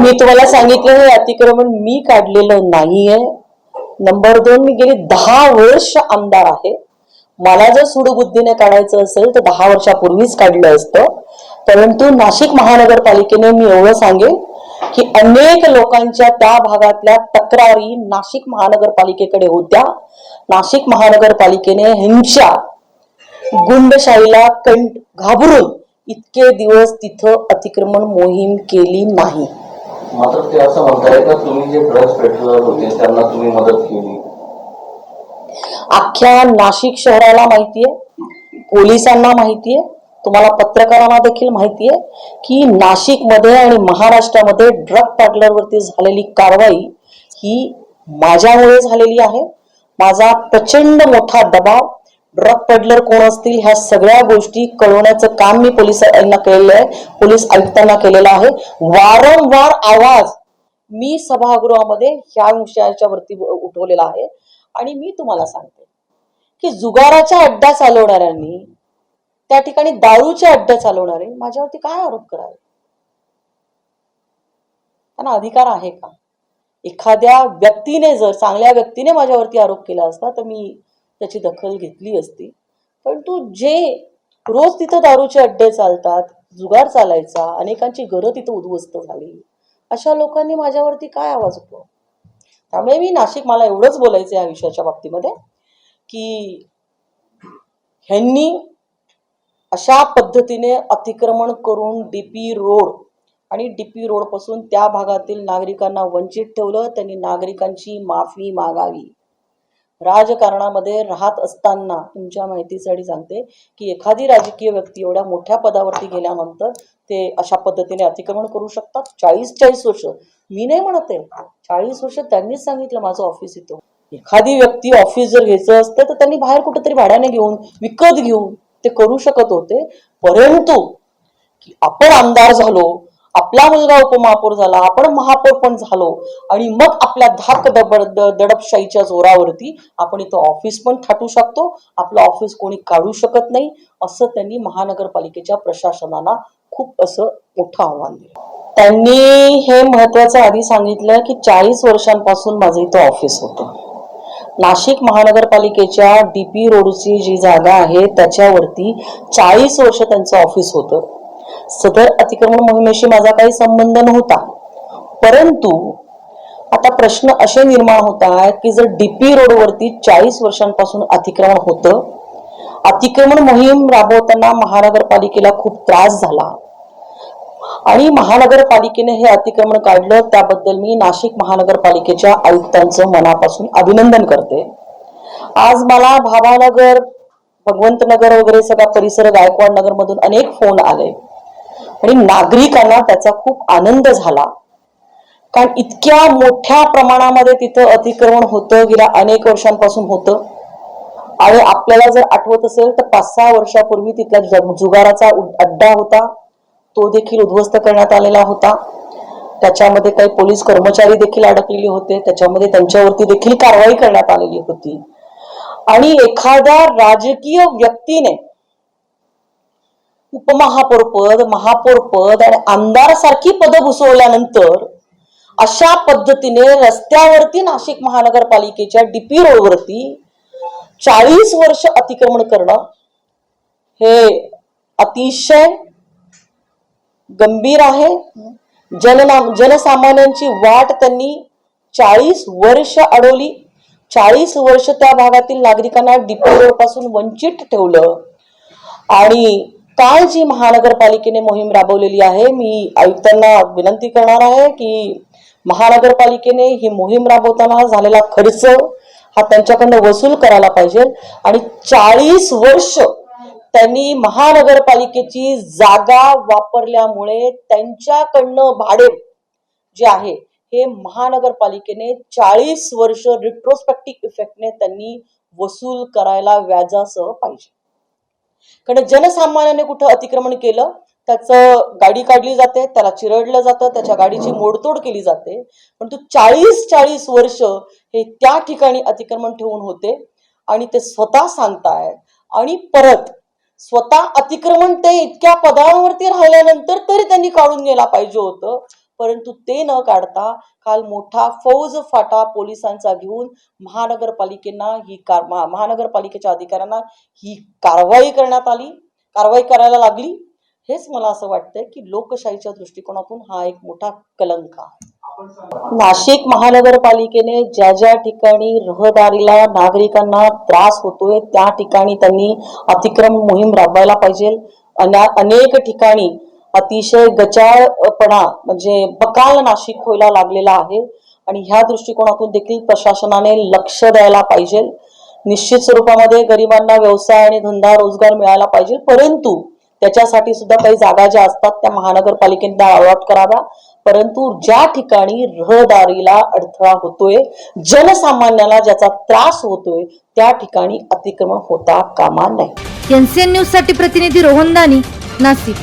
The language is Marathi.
मी तुम्हाला सांगितलं हे अतिक्रमण मी काढलेलं नाहीये. नंबर दोन मी गेली दहा वर्ष आमदार आहे. मला जर सुडबुद्धीने काढायचं असेल तर दहा वर्षापूर्वीच काढलं असतं. परंतु नाशिक महानगरपालिकेने मी एवढं सांगेन की अनेक लोकांच्या त्या भागातल्या तक्रारी नाशिक महानगरपालिकेकडे होत्या. नाशिक महानगरपालिकेने ह्यांच्या गुंडशाहीला कंट घाबरून इतके दिवस तिथं अतिक्रमण मोहीम केली नाही. मात्र ते असं म्हणताय का तुम्ही जे ड्रग्ज पेट्रोलर होते त्यांना तुम्ही मदत केली? अख्ख्या नाशिक शहराला माहितीये पोलिसांना माहितीये तुम्हाला पत्रकारांना देखील माहितीये की नाशिकमध्ये आणि महाराष्ट्रामध्ये ड्रग पॅडलरवरती झालेली कारवाई ही माझ्यामुळे झालेली आहे. माझा प्रचंड मोठा दबाव ड्रग पेडलर कोण असतील ह्या सगळ्या गोष्टी कळवण्याचं काम मी पोलिसांना केलेलं आहे. पोलीस आयुक्तांना केलेलं आहे. वारंवार आवाज मी सभागृहामध्ये ह्या विषयाच्या वरती उठवलेला आहे. आणि मी तुम्हाला सांगते की जुगाराच्या अड्डा चालवणाऱ्यांनी त्या ठिकाणी दारूचे अड्डा चालवणारे माझ्यावरती काय आरोप करावे? त्यांना अधिकार आहे का? एखाद्या व्यक्तीने जर चांगल्या व्यक्तीने माझ्यावरती आरोप केला असता तर मी त्याची दखल घेतली असती. परंतु जे रोज तिथं दारूचे अड्डे चालतात जुगार चालायचा अनेकांची घरं तिथं उद्ध्वस्त झाली. अशा लोकांनी माझ्यावरती काय आवाज उठवा त्यामुळे मी नाशिक मला एवढंच बोलायचं या विषयाच्या बाबतीमध्ये की ह्यांनी अशा पद्धतीने अतिक्रमण करून डी पी रोड आणि डी पी रोडपासून त्या भागातील नागरिकांना वंचित ठेवलं त्यांनी नागरिकांची माफी मागावी. राजकारणामध्ये राहत असताना तुमच्या माहितीसाठी सांगते की एखादी राजकीय व्यक्ती एवढ्या मोठ्या पदावरती गेल्यानंतर ते अशा पद्धतीने अतिक्रमण करू शकतात? चाळीस चाळीस वर्ष. मी नाही म्हणत आहे. चाळीस वर्ष त्यांनीच सांगितलं माझं ऑफिस इथं. एखादी व्यक्ती ऑफिस जर घ्यायचं असतं तर त्यांनी बाहेर कुठेतरी भाड्याने घेऊन विकत घेऊन ते करू शकत होते. परंतु आपण आमदार झालो आपला मुलगा उपमहापौर झाला आपण महापौर पण झालो आणि मग आपल्या धाक दबड दडपशाहीच्या जोरावरती आपण इथं ऑफिस पण थाटू शकतो. आपलं ऑफिस कोणी काढू शकत नाही असं त्यांनी महानगरपालिकेच्या प्रशासनाला खूप असं मोठं आव्हान दिलं. त्यांनी हे महत्वाचं आधी सांगितलं की चाळीस वर्षांपासून माझं इथं ऑफिस होतं. नाशिक महानगरपालिकेच्या डीपी रोडची जी जागा आहे त्याच्यावरती चाळीस वर्ष त्यांचं ऑफिस होतं. सदर अतिक्रमण मोहिमेशी माझा काही संबंध नव्हता. परंतु आता प्रश्न असे निर्माण होत आहेत की जर डीपी रोडवरती चाळीस वर्षांपासून अतिक्रमण होतं अतिक्रमण मोहीम राबवताना महानगरपालिकेला खूप त्रास झाला. आणि महानगरपालिकेने हे अतिक्रमण काढलं त्याबद्दल मी नाशिक महानगरपालिकेच्या आयुक्तांचं मनापासून अभिनंदन करते. आज मला भाभानगर भगवंतनगर वगैरे सगळा परिसर गायकवाड नगर मधून अनेक फोन आले. आणि नागरिकांना त्याचा खूप आनंद झाला. कारण इतक्या मोठ्या प्रमाणामध्ये तिथं अतिक्रमण होतं गेल्या अनेक वर्षांपासून होतं. आणि आपल्याला जर आठवत असेल तर पाच सहा वर्षापूर्वी तिथला जुगाराचा अड्डा होता. तो देखील उद्ध्वस्त करण्यात आलेला होता. त्याच्यामध्ये काही पोलीस कर्मचारी देखील अडकलेले होते. त्याच्यामध्ये त्यांच्यावरती देखील कारवाई करण्यात आलेली होती. आणि एखाद्या राजकीय व्यक्तीने उपमहापौर पद महापौर पद आणि आमदार सारखी पदं घुसवल्यानंतर अशा पद्धतीने रस्त्यावरती नाशिक महानगरपालिकेच्या डीपी रोडवरती चाळीस वर्ष अतिक्रमण करणं हे अतिशय गंभीर आहे. जनना जनसामान्यांची वाट त्यांनी चाळीस वर्ष अडवली. चाळीस वर्ष त्या भागातील नागरिकांना डीपी रोडपासून वंचित ठेवलं. आणि काल जी महानगरपालिकेने मोहीम राबवलेली आहे. मी आयुक्तांना विनंती करणार आहे की महानगरपालिकेने ही मोहीम राबवताना झालेला खर्च हा त्यांच्याकडनं वसूल करायला पाहिजे आणि चाळीस वर्ष त्यांनी महानगरपालिकेची जागा वापरल्यामुळे त्यांच्याकडनं भाडे जे आहे हे महानगरपालिकेने चाळीस वर्ष रिट्रोस्पेक्टिव्ह इफेक्टने त्यांनी वसूल करायला व्याजासह पाहिजे. कारण जनसामान्याने कुठं अतिक्रमण केलं त्याचं गाडी काढली जाते त्याला चिरडलं जातं त्याच्या गाडीची मोडतोड केली जाते. परंतु चाळीस चाळीस वर्ष हे त्या ठिकाणी अतिक्रमण ठेवून होते आणि ते स्वतः सांगतायत. आणि परत स्वतः अतिक्रमण ते इतक्या पदांवरती राहिल्यानंतर तरी त्यांनी काढून गेला पाहिजे होतं. परंतु ते न काढता काल मोठा फौज फाटा पोलिसांचा घेऊन महानगरपालिकेना ही कार महानगरपालिकेच्या अधिकाऱ्यांना ही कारवाई करण्यात आली. कारवाई करायला लागली. हेच मला असं वाटतंय की लोकशाहीच्या दृष्टिकोनातून हा एक मोठा कलंक आहे. नाशिक महानगरपालिकेने ज्या ज्या ठिकाणी रहदारीला नागरिकांना त्रास होतोय त्या ठिकाणी त्यांनी अतिक्रम मोहीम राबवायला पाहिजे. अना- अनेक ठिकाणी अतिशय गचाळपणा म्हणजे बकाल नाशिक व्हायला लागलेला आहे. आणि ह्या दृष्टिकोनातून देखील प्रशासनाने लक्ष द्यायला पाहिजे. निश्चित स्वरूपामध्ये गरिबांना व्यवसाय आणि धंदा रोजगार मिळायला पाहिजे. परंतु त्याच्यासाठी सुद्धा काही जागा ज्या असतात त्या महानगरपालिकेने अलॉट कराव्या. परंतु ज्या ठिकाणी रहदारीला अडथळा होतोय जनसामान्याला ज्याचा त्रास होतोय त्या ठिकाणी अतिक्रमण होता कामा नये. एनसीएन न्यूजसाठी प्रतिनिधी रोहन दानी नाशिक.